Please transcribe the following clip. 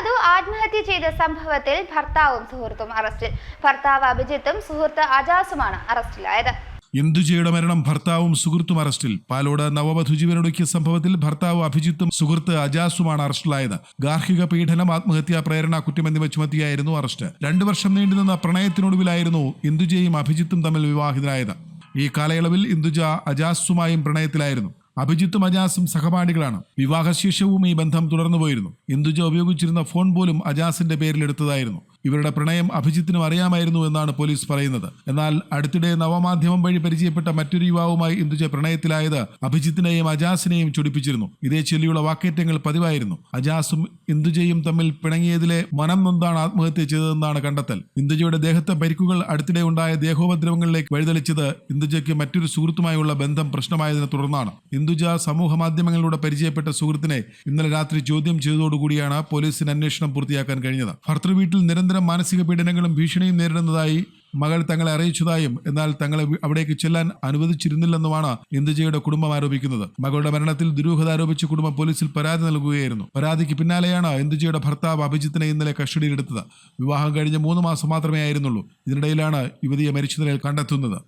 നവവധു ആത്മഹത്യ ചെയ്ത സംഭവത്തിൽ ഭർത്താവും സുഹൃത്തും അറസ്റ്റിൽ. ഭർത്താവ് അഭിജിത്തും സുഹൃത്ത് അജാസുമാണ് അറസ്റ്റിലായത്. ഇന്ദുജയുടെ മരണം ഭർത്താവും സുഹൃത്തും അറസ്റ്റിൽ? പാലോട് നവവധു ജീവനൊടുക്കിയ സംഭവത്തിൽ ഭർത്താവ് അഭിജിത്തും സുഹൃത്ത് അജാസുമാണ് അറസ്റ്റിലായത്. ഗാർഹിക പീഡനം ആത്മഹത്യാ പ്രേരണ കുറ്റം എന്നിവ ചുമത്തിയായിരുന്നു അറസ്റ്റ്. രണ്ടു വർഷം നീണ്ടുനിന്ന പ്രണയത്തിനൊടുവിലായിരുന്നു ഇന്ദുജയും അഭിജിത്തും തമ്മിൽ വിവാഹിതരായത്. ഈ കാലയളവിൽ ഇന്ദുജ അജാസുമായും പ്രണയത്തിലായിരുന്നു. അഭിജിത്തും അജാസും സഹപാഠികളാണ്. വിവാഹശേഷവും ഈ ബന്ധം തുടർന്നു പോയിരുന്നു ഇന്ദുജ ഉപയോഗിച്ചിരുന്ന ഫോൺ പോലും അജാസിന്റെ പേരിൽ എടുത്തതായിരുന്നു. ഇവരുടെ പ്രണയം അഭിജിത്തിനും അറിയാമായിരുന്നു എന്നാണ് പോലീസ് പറയുന്നത്. എന്നാൽ അടുത്തിടെ നവമാധ്യമം വഴി പരിചയപ്പെട്ട മറ്റൊരു യുവാവുമായി ഇന്ദുജ പ്രണയത്തിലായത് അഭിജിത്തിനെയും അജാസിനെയും ചൊടിപ്പിച്ചിരുന്നു. ഇതേ ചൊല്ലിയുള്ള വാക്കേറ്റങ്ങൾ പതിവായിരുന്നു. അജാസും ഇന്ദുജയും തമ്മിൽ പിണങ്ങിയതിലെ മനം നൊന്താണ് ആത്മഹത്യ ചെയ്തതെന്നാണ് കണ്ടെത്തൽ. ഇന്ദുജയുടെ ദേഹത്തെ പരിക്കുകൾ അടുത്തിടെ ഉണ്ടായ ദേഹോപദ്രവങ്ങളിലേക്ക് വഴിതെളിച്ചത് ഇന്ദുജയ്ക്ക് മറ്റൊരു സുഹൃത്തുമായുള്ള ബന്ധം പ്രശ്നമായതിനെ തുടർന്നാണ്. ഇന്ദുജ സമൂഹ മാധ്യമങ്ങളിലൂടെ പരിചയപ്പെട്ട സുഹൃത്തിനെ ഇന്നലെ രാത്രി ചോദ്യം ചെയ്തതോടുകൂടിയാണ് പോലീസിന് അന്വേഷണം പൂർത്തിയാക്കാൻ കഴിഞ്ഞത്. ഭർത്തൃവീട്ടിൽ നിരന്തരം മാനസിക പീഡനങ്ങളും ഭീഷണിയും നേരിടുന്നതായി മകൾ തങ്ങളെ അറിയിച്ചതായും എന്നാൽ തങ്ങളെ അവിടേക്ക് ചെല്ലാൻ അനുവദിച്ചിരുന്നില്ലെന്നുമാണ് ഇന്ദുജയുടെ കുടുംബം ആരോപിക്കുന്നത്. മകളുടെ മരണത്തിൽ ദുരൂഹത ആരോപിച്ച് കുടുംബം പോലീസിൽ പരാതി നൽകുകയായിരുന്നു. പരാതിക്ക് പിന്നാലെയാണ് ഇന്ദുജയുടെ ഭർത്താവ് അഭിജിത്തിനെ ഇന്നലെ കസ്റ്റഡിയിലെടുത്തത്. വിവാഹം കഴിഞ്ഞ് മൂന്ന് മാസം മാത്രമേ ആയിരുന്നുള്ളൂ. ഇതിനിടയിലാണ് യുവതിയെ മരിച്ച നിലയിൽ കണ്ടെത്തുന്നത്.